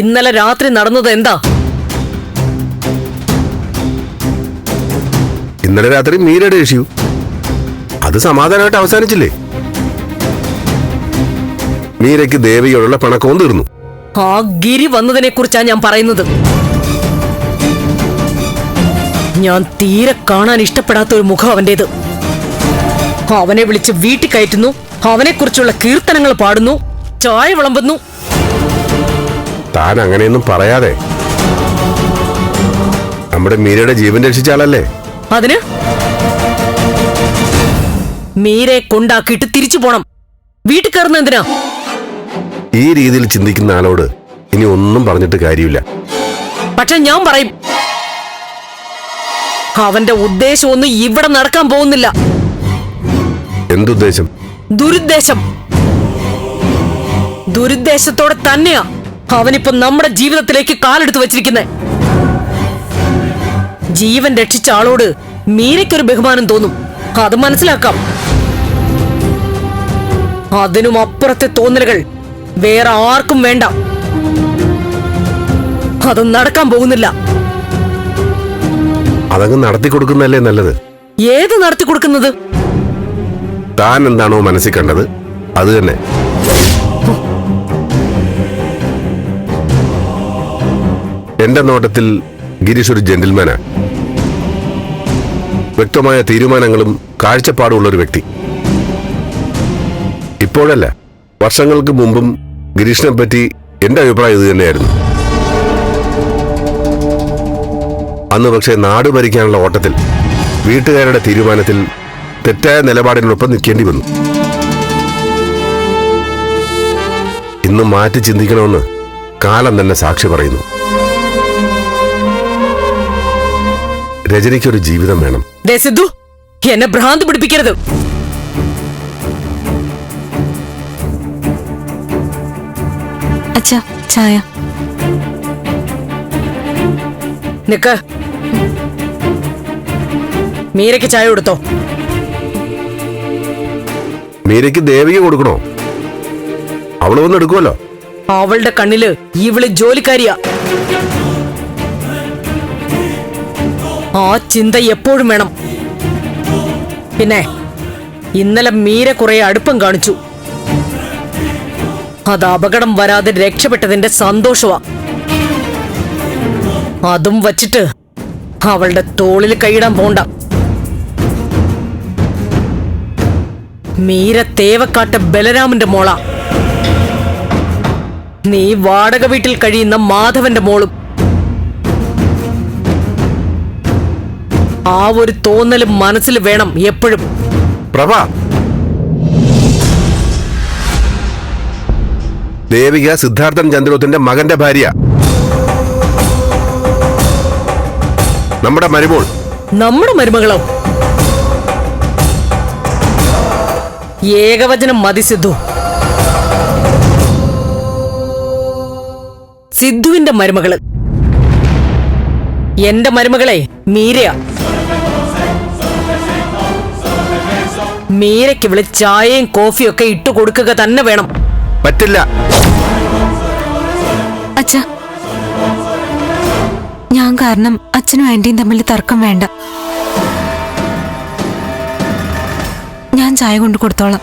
ഇന്നലെ രാത്രി നടന്നത് എന്താ? ഇന്നലെ രാത്രി മീരയുടെ ഇഷ്യൂ അത് സമാധാനമായിട്ട് അവസാനിച്ചില്ലേ? മീരയ്ക്ക് ദേവിയോടുള്ള പണക്കവും തീർന്നു. ആ ഗിരി വന്നതിനെ കുറിച്ചാ ഞാൻ പറയുന്നത്. ഞാൻ തീരെ കാണാൻ ഇഷ്ടപ്പെടാത്ത ഒരു മുഖം അവന്റേത്. അവനെ വിളിച്ച് വീട്ടിൽ കയറ്റുന്നു. അവനെ കുറിച്ചുള്ള കീർത്തനങ്ങൾ പാടുന്നു. ചായ വിളമ്പുന്നു. താൻ അങ്ങനെയൊന്നും പറയാതെ നമ്മുടെ മീരയുടെ ജീവൻ രക്ഷിച്ച ആളല്ലേ? അതിന്? മീരെ കൊണ്ടാക്കിയിട്ട് തിരിച്ചു പോണം. വീട്ടിൽ കയറുന്ന എന്തിനാ? ഈ രീതിയിൽ ചിന്തിക്കുന്ന ആളോട് ഇനി ഒന്നും പറഞ്ഞിട്ട് കാര്യമില്ല. പക്ഷെ ഞാൻ പറയും അവന്റെ ഉദ്ദേശം ഒന്നും ഇവിടെ നടക്കാൻ പോകുന്നില്ല. എന്തുദ്ദേശം? ദുരുദ്ദേശം. ദുരുദ്ദേശത്തോടെ തന്നെയാ. അവനിപ്പോ നമ്മുടെ ജീവിതത്തിലേക്ക് കാലെടുത്ത് വെച്ചിരിക്കുന്നേ. ജീവൻ രക്ഷിച്ച ആളോട് മീരയ്ക്കൊരു ബഹുമാനം തോന്നും. അത് മനസ്സിലാക്കാം. അതിനും അപ്പുറത്തെ തോന്നലുകൾ വേറെ ആർക്കും വേണ്ട. അത് നടക്കാൻ പോകുന്നില്ല. അതങ്ങ് നടത്തി കൊടുക്കുന്നല്ലേ നല്ലത്? ഏത് നടത്തി കൊടുക്കുന്നത്? താൻ എന്താണോ മനസ്സിൽ കണ്ടത് അത് തന്നെ. എന്റെ നോട്ടത്തിൽ ഗിരീഷ് ഒരു ജെന്റിൽമാനാ. വ്യക്തമായ തീരുമാനങ്ങളും കാഴ്ചപ്പാടുമുള്ള ഒരു വ്യക്തി. ഇപ്പോഴല്ല വർഷങ്ങൾക്ക് മുമ്പും ഗിരീഷിനെ പറ്റി എന്റെ അഭിപ്രായം ഇത് തന്നെയായിരുന്നു. അന്ന് പക്ഷേ നാട് ഭരിക്കാനുള്ള ഓട്ടത്തിൽ വീട്ടുകാരുടെ തീരുമാനത്തിൽ തെറ്റായ നിലപാടിനൊപ്പം നിൽക്കേണ്ടി വന്നു. ഇന്ന് മാറ്റി ചിന്തിക്കണമെന്ന് കാലം തന്നെ സാക്ഷി പറയുന്നു. രജനിക്കൊരു ജീവിതം വേണം. ദേ സിദ്ധു എന്നെ ഭ്രാന്ത് പിടിപ്പിക്കരുത്. അച്ഛാ ചായ. നിക്ക്. മീരയ്ക്ക് ചായ കൊടുത്തോ. മീരയ്ക്ക് ദേവിക കൊടുക്കണോ? അവൾ വന്ന് എടുക്കുമല്ലോ. അവളുടെ കണ്ണിൽ ഇവൾ ജോലിക്കാരിയാ. ആ ചിന്ത എപ്പോഴും വേണം. പിന്നെ ഇന്നലെ മീര കുറെ അടുപ്പം കാണിച്ചു. അത് അപകടം വരാതെ രക്ഷപ്പെട്ടതിന്റെ സന്തോഷമാ അതും വച്ചിട്ട് അവളുടെ തോളിൽ കൈയിടാൻ പോണ്ട. മീര തേവക്കാട്ട് ബലരാമന്റെ മോളാ. നീ വാടക വീട്ടിൽ കഴിയുന്ന മാധവന്റെ മോളും. ആ ഒരു തോന്നൽ മനസ്സിൽ വേണം എപ്പോഴും. പ്രഭാ. ദേവിക സിദ്ധാർത്ഥൻ ചന്ദ്രോത്തിന്റെ മകന്റെ ഭാര്യ. നമ്മുടെ മരുമോൾ. നമ്മുടെ മരുമകളോ? ഏകവചനം മതി സിദ്ധു. സിദ്ധുവിന്റെ മരുമകൾ. എന്റെ മരുമകളെ മീരയ. മീരയ്ക്ക് ഇവിടെ ചായയും കോഫിയും ഒക്കെ ഇട്ടു കൊടുക്കുക തന്നെ വേണം. പറ്റില്ല. അച്ഛാ. ഞാൻ കാരണം അച്ഛനും ആന്റിയും തമ്മിൽ തർക്കം വേണ്ട. ഞാൻ ചായ കൊണ്ട് കൊടുത്തോളാം.